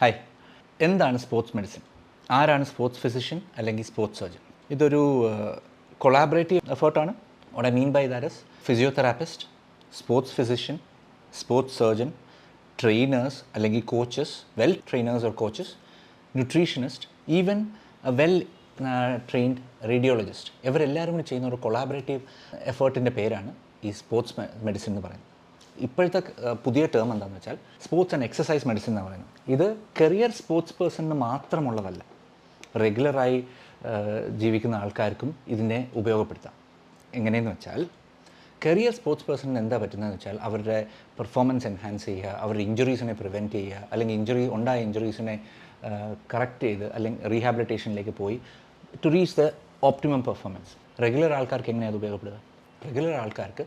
Hi. എന്താണ് sports medicine? ആരാണ് sports physician അല്ലെങ്കിൽ സ്പോർട്സ് സർജൻ? ഇതൊരു collaborative എഫേർട്ടാണ് what I mean by that physiotherapist sports physician sports surgeon trainers അല്ലെങ്കിൽ coaches well trainers or coaches nutritionist even well trained radiologist ഇവരെല്ലാവരും കൂടി ചെയ്യുന്ന ഒരു collaborative എഫേർട്ടിന്റെ പേരാണ് ഈ സ്പോർട്സ് മെഡിസിൻ എന്ന് പറയുന്നത്. ഇപ്പോഴത്തെ പുതിയ ടേം എന്താണെന്ന് വെച്ചാൽ സ്പോർട്സ് ആൻഡ് എക്സസൈസ് മെഡിസിൻ എന്ന് പറയുന്നത്. ഇത് കരിയർ സ്പോർട്സ് പേഴ്സണിന് മാത്രമുള്ളതല്ല. റെഗുലറായി ജീവിക്കുന്ന ആൾക്കാർക്കും ഇതിനെ ഉപയോഗപ്പെടുത്താം. എങ്ങനെയെന്ന് വെച്ചാൽ കരിയർ സ്പോർട്സ് പേഴ്സണിന് എന്താ പറ്റുന്നതെന്ന് വെച്ചാൽ അവരുടെ പെർഫോമൻസ് എൻഹാൻസ് ചെയ്യുക അവരുടെ ഇഞ്ചുറീസിനെ പ്രിവെന്റ് ചെയ്യുക അല്ലെങ്കിൽ ഇഞ്ചുറി ഉണ്ടായ ഇഞ്ചുറീസിനെ കറക്റ്റ് ചെയ്ത് അല്ലെങ്കിൽ റീഹാബിലിറ്റേഷനിലേക്ക് പോയി to reach the optimum performance regular ആൾക്കാർക്ക് എങ്ങനെയാണ് അത് ഉപയോഗപ്പെടുക? റെഗുലർ ആൾക്കാർക്ക്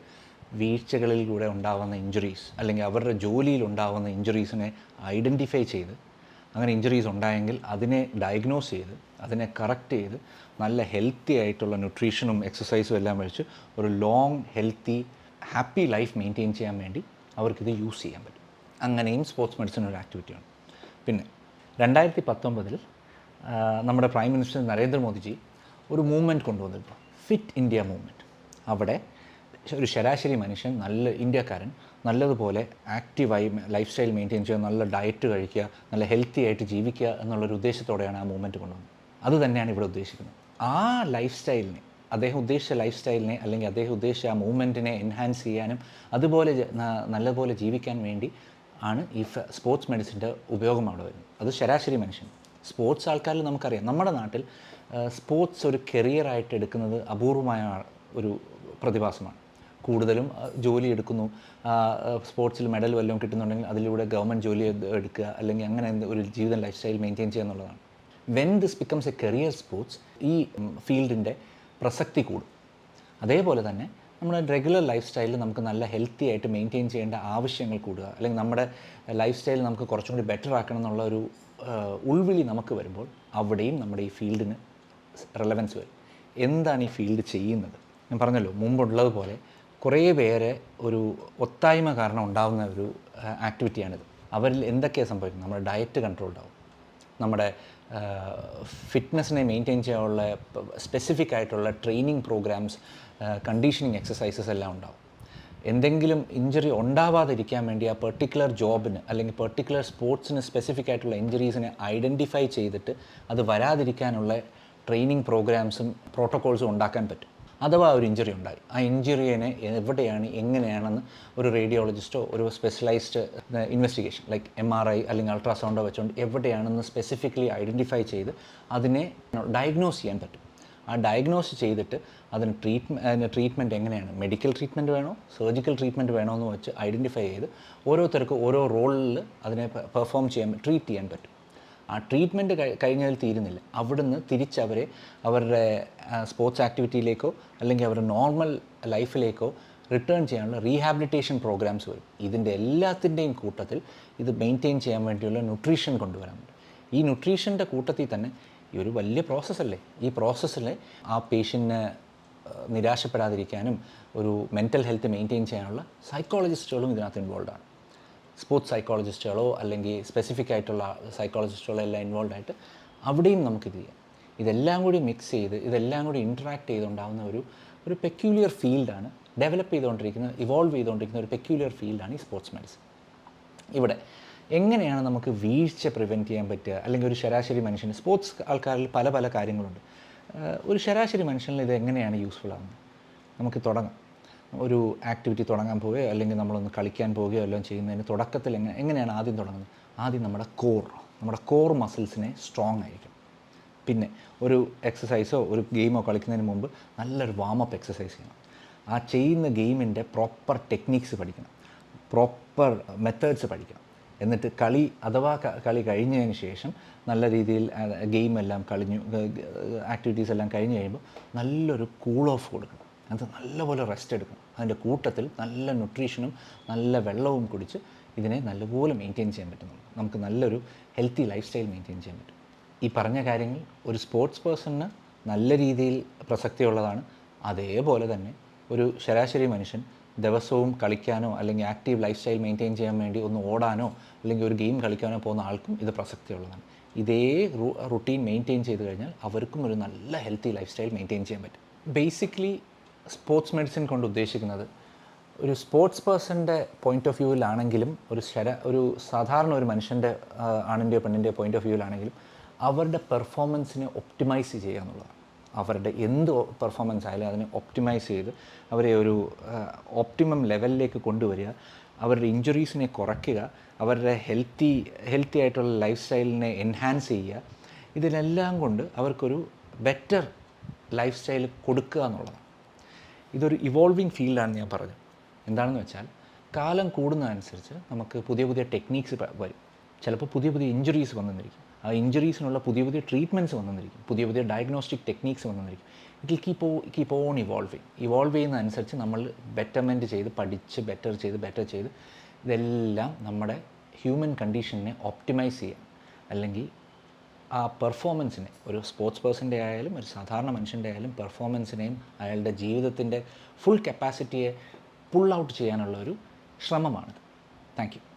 വീഴ്ചകളിലൂടെ ഉണ്ടാകുന്ന ഇഞ്ചുറീസ് അല്ലെങ്കിൽ അവരുടെ ജോലിയിൽ ഉണ്ടാകുന്ന ഇഞ്ചുറീസിനെ ഐഡന്റിഫൈ ചെയ്ത് അങ്ങനെ ഇഞ്ചുറീസ് ഉണ്ടായെങ്കിൽ അതിനെ ഡയഗ്നോസ് ചെയ്ത് അതിനെ കറക്റ്റ് ചെയ്ത് നല്ല ഹെൽത്തി ആയിട്ടുള്ള ന്യൂട്രീഷനും എക്സസൈസും എല്ലാം വെച്ച് ഒരു long healthy happy life maintain ചെയ്യാൻ വേണ്ടി അവർക്കിത് യൂസ് ചെയ്യാൻ പറ്റും. അങ്ങനെയും സ്പോർട്സ് മെഡിസിൻ ഒരു ആക്ടിവിറ്റിയാണ് പിന്നെ രണ്ടായിരത്തി പത്തൊമ്പതിൽ നമ്മുടെ പ്രൈം മിനിസ്റ്റർ നരേന്ദ്രമോദിജി ഒരു മൂവ്മെന്റ് കൊണ്ടുവന്നിരുന്നു. ഫിറ്റ് ഇന്ത്യ മൂവ്മെന്റ് അവിടെ ഒരു ശരാശരി മനുഷ്യൻ നല്ല ഇന്ത്യക്കാരൻ നല്ലതുപോലെ ആക്റ്റീവായി ലൈഫ് സ്റ്റൈൽ മെയിന്റെയിൻ ചെയ്യുക നല്ല ഡയറ്റ് കഴിക്കുക നല്ല ഹെൽത്തി ആയിട്ട് ജീവിക്കുക എന്നുള്ളൊരു ഉദ്ദേശത്തോടെയാണ് ആ മൂവ്മെന്റ് കൊണ്ടുവന്നത്. അത് തന്നെയാണ് ഇവിടെ ഉദ്ദേശിക്കുന്നത്. ആ ലൈഫ് സ്റ്റൈലിനെ അദ്ദേഹം ഉദ്ദേശിച്ച ലൈഫ് സ്റ്റൈലിനെ അല്ലെങ്കിൽ അദ്ദേഹം ഉദ്ദേശിച്ച ആ മൂവ്മെന്റിനെ എൻഹാൻസ് ചെയ്യാനും അതുപോലെ നല്ലപോലെ ജീവിക്കാൻ വേണ്ടി ആണ് ഈ സ്പോർട്സ് മെഡിസിന്റെ ഉപയോഗം അവിടെ വരുന്നത്. അത് ശരാശരി മനുഷ്യൻ. സ്പോർട്സ് ആൾക്കാരിൽ നമുക്കറിയാം. നമ്മുടെ നാട്ടിൽ സ്പോർട്സ് ഒരു കരിയറായിട്ട് എടുക്കുന്നത് അപൂർവമായ ഒരു പ്രതിഭാസമാണ്. കൂടുതലും ജോലി എടുക്കുന്നു. സ്പോർട്സിൽ മെഡൽ വല്ലതും കിട്ടുന്നുണ്ടെങ്കിൽ അതിലൂടെ ഗവൺമെന്റ് ജോലി എടുക്കുക അല്ലെങ്കിൽ അങ്ങനെ ഒരു ജീവിത ലൈഫ് സ്റ്റൈൽ മെയിന്റെയിൻ ചെയ്യുക എന്നുള്ളതാണ്. When this becomes a career sports ഈ ഫീൽഡിന്റെ പ്രസക്തി കൂടും. അതേപോലെ തന്നെ നമ്മുടെ റെഗുലർ ലൈഫ് സ്റ്റൈലിൽ നമുക്ക് നല്ല ഹെൽത്തി ആയിട്ട് മെയിന്റെയിൻ ചെയ്യേണ്ട ആവശ്യങ്ങൾ കൂടുക അല്ലെങ്കിൽ നമ്മുടെ ലൈഫ് സ്റ്റൈൽ നമുക്ക് കുറച്ചും കൂടി ബെറ്റർ ആക്കണം എന്നുള്ള ഒരു ഉൾവിളി നമുക്ക് വരുമ്പോൾ അവിടെയും നമ്മുടെ ഈ ഫീൽഡിന് റെലവൻസ് വരും. എന്താണ് ഈ ഫീൽഡ് ചെയ്യുന്നത്? ഞാൻ പറഞ്ഞല്ലോ മുമ്പുള്ളതുപോലെ കുറേ പേര് ഒരു ഒത്തായ്മ കാരണം ഉണ്ടാകുന്ന ഒരു ആക്ടിവിറ്റിയാണിത് അവരിൽ എന്തൊക്കെയാണ് സംഭവിക്കുന്നത്? നമ്മുടെ ഡയറ്റ് കൺട്രോൾഡ് ഉണ്ടാവും. നമ്മുടെ ഫിറ്റ്നസ്സിനെ മെയിന്റെയിൻ ചെയ്യാനുള്ള സ്പെസിഫിക് ആയിട്ടുള്ള ട്രെയിനിങ് പ്രോഗ്രാംസ് കണ്ടീഷനിങ് എക്സസൈസസ് എല്ലാം ഉണ്ടാവും. എന്തെങ്കിലും ഇഞ്ചറി ഉണ്ടാവാതിരിക്കാൻ വേണ്ടി ആ പെർട്ടിക്കുലർ ജോബിന് അല്ലെങ്കിൽ പെർട്ടിക്കുലർ സ്പോർട്സിന് സ്പെസിഫിക് ആയിട്ടുള്ള ഇഞ്ചറീസിനെ ഐഡന്റിഫൈ ചെയ്തിട്ട് അത് വരാതിരിക്കാനുള്ള ട്രെയിനിങ് പ്രോഗ്രാംസും പ്രോട്ടോകോൾസും ഉണ്ടാക്കാൻ പറ്റും. അഥവാ ഒരു ഇഞ്ചുറി ഉണ്ടായി. ആ ഇഞ്ചുറിയെ എവിടെയാണ് എങ്ങനെയാണെന്ന് ഒരു റേഡിയോളജിസ്റ്റോ ഒരു specialised investigation like M R I അല്ലെങ്കിൽ അൾട്രാസൗണ്ടോ വെച്ചുകൊണ്ട് എവിടെയാണെന്ന് സ്പെസിഫിക്കലി ഐഡന്റിഫൈ ചെയ്ത് അതിനെ ഡയഗ്നോസ് ചെയ്യാൻ പറ്റും. ആ ഡയഗ്നോസ് ചെയ്തിട്ട് അതിന് ട്രീറ്റ്മെന്റ് ട്രീറ്റ്മെന്റ് എങ്ങനെയാണ്? മെഡിക്കൽ ട്രീറ്റ്മെന്റ് വേണോ? സർജിക്കൽ ട്രീറ്റ്മെന്റ് വേണോ എന്ന് വെച്ച് ഐഡന്റിഫൈ ചെയ്ത് ഓരോരുത്തർക്ക് ഓരോ റോളിൽ അതിനെ പെർഫോം ചെയ്യാൻ ട്രീറ്റ് ചെയ്യാൻ പറ്റും. ആ ട്രീറ്റ്മെന്റ് കഴിഞ്ഞതിൽ തീരുന്നില്ല. അവിടുന്ന് തിരിച്ചവരെ അവരുടെ സ്പോർട്സ് ആക്ടിവിറ്റിയിലേക്കോ അല്ലെങ്കിൽ അവരുടെ നോർമൽ ലൈഫിലേക്കോ റിട്ടേൺ ചെയ്യാനുള്ള റീഹാബിലിറ്റേഷൻ പ്രോഗ്രാംസ് വരും. ഇതിന്റെ എല്ലാത്തിന്റെയും കൂട്ടത്തിൽ ഇത് മെയിന്റെയിൻ ചെയ്യാൻ വേണ്ടിയുള്ള ന്യൂട്രീഷൻ കൊണ്ടുവരാൻ പറ്റും ഈ ന്യൂട്രീഷന്റെ കൂട്ടത്തിൽ തന്നെ ഈ ഒരു വലിയ പ്രോസസ്സല്ലേ ഈ പ്രോസസ്സിൽ ആ പേഷ്യന്റിന് നിരാശപ്പെടാതിരിക്കാനും ഒരു മെന്റൽ ഹെൽത്ത് മെയിന്റെയിൻ ചെയ്യാനുള്ള സൈക്കോളജിസ്റ്റുകളും ഇതിനകത്ത് ഇൻവോൾവ് ആണ്. സ്പോർട്സ് സൈക്കോളജിസ്റ്റുകളോ അല്ലെങ്കിൽ സ്പെസിഫിക് ആയിട്ടുള്ള സൈക്കോളജിസ്റ്റുകളോ എല്ലാം ഇൻവോൾവ് ആയിട്ട് അവിടെയും നമുക്കിത് ചെയ്യാം. ഇതെല്ലാം കൂടി മിക്സ് ചെയ്ത് ഇതെല്ലാം കൂടി ഇൻട്രാക്ട് ചെയ്തുണ്ടാകുന്ന ഒരു ഒരു പെക്യൂലിയർ ഫീൽഡാണ് ഡെവലപ്പ് ചെയ്തുകൊണ്ടിരിക്കുന്ന ഇവോൾവ് ചെയ്തുകൊണ്ടിരിക്കുന്ന ഒരു പെക്യൂലിയർ ഫീൽഡാണ് ഈ സ്പോർട്സ് മെഡിസിൻ ഇവിടെ എങ്ങനെയാണ് നമുക്ക് വീഴ്ച പ്രിവെന്റ് ചെയ്യാൻ പറ്റുക? അല്ലെങ്കിൽ ഒരു ശരാശരി മനുഷ്യന് സ്പോർട്സ് ആൾക്കാരിൽ പല പല കാര്യങ്ങളുണ്ട്. ഒരു ശരാശരി മനുഷ്യനിൽ ഇത് എങ്ങനെയാണ് യൂസ്ഫുൾ ആവുന്നത്? നമുക്ക് തുടങ്ങാം. ഒരു ആക്ടിവിറ്റി തുടങ്ങാൻ പോവുകയോ അല്ലെങ്കിൽ നമ്മളൊന്ന് കളിക്കാൻ പോവുകയോ എല്ലാം ചെയ്യുന്നതിന് തുടക്കത്തിൽ എങ്ങനെ എങ്ങനെയാണ് ആദ്യം തുടങ്ങുന്നത്? ആദ്യം നമ്മുടെ കോർ നമ്മുടെ കോർ മസിൽസിനെ സ്ട്രോങ് ആയിരിക്കും പിന്നെ ഒരു എക്സസൈസോ ഒരു ഗെയിമോ കളിക്കുന്നതിന് മുമ്പ് നല്ലൊരു വാമപ്പ് എക്സസൈസ് ചെയ്യണം. ആ ചെയ്യുന്ന ഗെയിമിന്റെ പ്രോപ്പർ ടെക്നീക്സ് പഠിക്കണം. പ്രോപ്പർ മെത്തേഡ്സ് പഠിക്കണം. എന്നിട്ട് കളി അഥവാ കളി കഴിഞ്ഞതിന് ശേഷം നല്ല രീതിയിൽ ഗെയിമെല്ലാം കളിഞ്ഞു ആക്ടിവിറ്റീസ് എല്ലാം കഴിഞ്ഞ് കഴിയുമ്പോൾ നല്ലൊരു കൂൾ ഓഫ് കൊടുക്കണം. അത് നല്ലപോലെ റെസ്റ്റ് എടുക്കണം. അതിന്റെ കൂട്ടത്തിൽ നല്ല ന്യൂട്രീഷനും നല്ല വെള്ളവും കുടിച്ച് ഇതിനെ നല്ലപോലെ മെയിന്റെയിൻ ചെയ്യാൻ പറ്റും നമുക്ക്. നമുക്ക് നല്ലൊരു ഹെൽത്തി ലൈഫ് സ്റ്റൈൽ മെയിന്റെയിൻ ചെയ്യാൻ പറ്റും. ഈ പറഞ്ഞ കാര്യങ്ങൾ ഒരു സ്പോർട്സ് പേഴ്സണിന് നല്ല രീതിയിൽ പ്രസക്തിയുള്ളതാണ്. അതേപോലെ തന്നെ ഒരു ശരാശരി മനുഷ്യൻ ദിവസവും കളിക്കാനോ അല്ലെങ്കിൽ ആക്റ്റീവ് ലൈഫ് സ്റ്റൈൽ മെയിന്റെയിൻ ചെയ്യാൻ വേണ്ടി ഒന്ന് ഓടാനോ അല്ലെങ്കിൽ ഒരു ഗെയിം കളിക്കാനോ പോകുന്ന ആൾക്കും ഇത് പ്രസക്തിയുള്ളതാണ്. ഇതേ റുട്ടീൻ മെയിന്റെയിൻ ചെയ്ത് കഴിഞ്ഞാൽ അവർക്കും ഒരു നല്ല ഹെൽത്തി ലൈഫ് സ്റ്റൈൽ മെയിന്റെയിൻ ചെയ്യാൻ പറ്റും. ബേസിക്കലി സ്പോർട്സ് മെഡിസിൻ കൊണ്ട് ഉദ്ദേശിക്കുന്നത്. ഒരു സ്പോർട്സ് പേഴ്സന്റെ പോയിന്റ് ഓഫ് വ്യൂവിലാണെങ്കിലും ഒരു ശര ഒരു സാധാരണ ഒരു മനുഷ്യന്റെ ആണിന്റെയോ പെണ്ണിന്റെയോ പോയിന്റ് ഓഫ് വ്യൂവിലാണെങ്കിലും അവരുടെ പെർഫോമൻസിനെ ഒപ്റ്റിമൈസ് ചെയ്യുക എന്നുള്ളതാണ്. അവരുടെ എന്ത് പെർഫോമൻസ് ആയാലും അതിനെ ഒപ്റ്റിമൈസ് ചെയ്ത് അവരെ ഒരു ഒപ്റ്റിമം ലെവലിലേക്ക് കൊണ്ടുവരിക അവരുടെ ഇഞ്ചുറീസിനെ കുറയ്ക്കുക അവരുടെ ഹെൽത്തി ഹെൽത്തി ആയിട്ടുള്ള ലൈഫ് സ്റ്റൈലിനെ എൻഹാൻസ് ചെയ്യുക ഇതിനെല്ലാം കൊണ്ട് അവർക്കൊരു ബെറ്റർ ലൈഫ് സ്റ്റൈൽ കൊടുക്കുക എന്നുള്ളതാണ്. ഇതൊരു ഇവോൾവിങ് ഫീൽഡാണ് ഞാൻ പറഞ്ഞത്. എന്താണെന്ന് വെച്ചാൽ കാലം കൂടുന്നതനുസരിച്ച് നമുക്ക് പുതിയ പുതിയ ടെക്നീക്സ് വരും. ചിലപ്പോൾ പുതിയ പുതിയ ഇഞ്ചുറീസ് വന്നിരിക്കും. ആ ഇഞ്ചുറീസിനുള്ള പുതിയ പുതിയ ട്രീറ്റ്മെന്റ്സ് വന്നിരിക്കും. പുതിയ പുതിയ ഡയഗ്നോസ്റ്റിക് ടെക്നീക്സ് വന്നിരിക്കും. It keep keep on evolving evolve ചെയ്യുന്നതനുസരിച്ച് നമ്മൾ ബെറ്റർമെന്റ് ചെയ്ത് പഠിച്ച് ബെറ്റർ ചെയ്ത് ബെറ്റർ ചെയ്ത് ഇതെല്ലാം നമ്മുടെ ഹ്യൂമൻ കണ്ടീഷനെ ഓപ്റ്റിമൈസ് ചെയ്യാൻ അല്ലെങ്കിൽ ആ പെർഫോമൻസിനെ ഒരു സ്പോർട്സ് പേഴ്സന്റെ ആയാലും ഒരു സാധാരണ മനുഷ്യന്റെ ആയാലും പെർഫോമൻസിനെയും അയാളുടെ ജീവിതത്തിന്റെ ഫുൾ കപ്പാസിറ്റിയെ പുൾ ഔട്ട് ചെയ്യാനുള്ള ഒരു ശ്രമമാണിത്. Thank you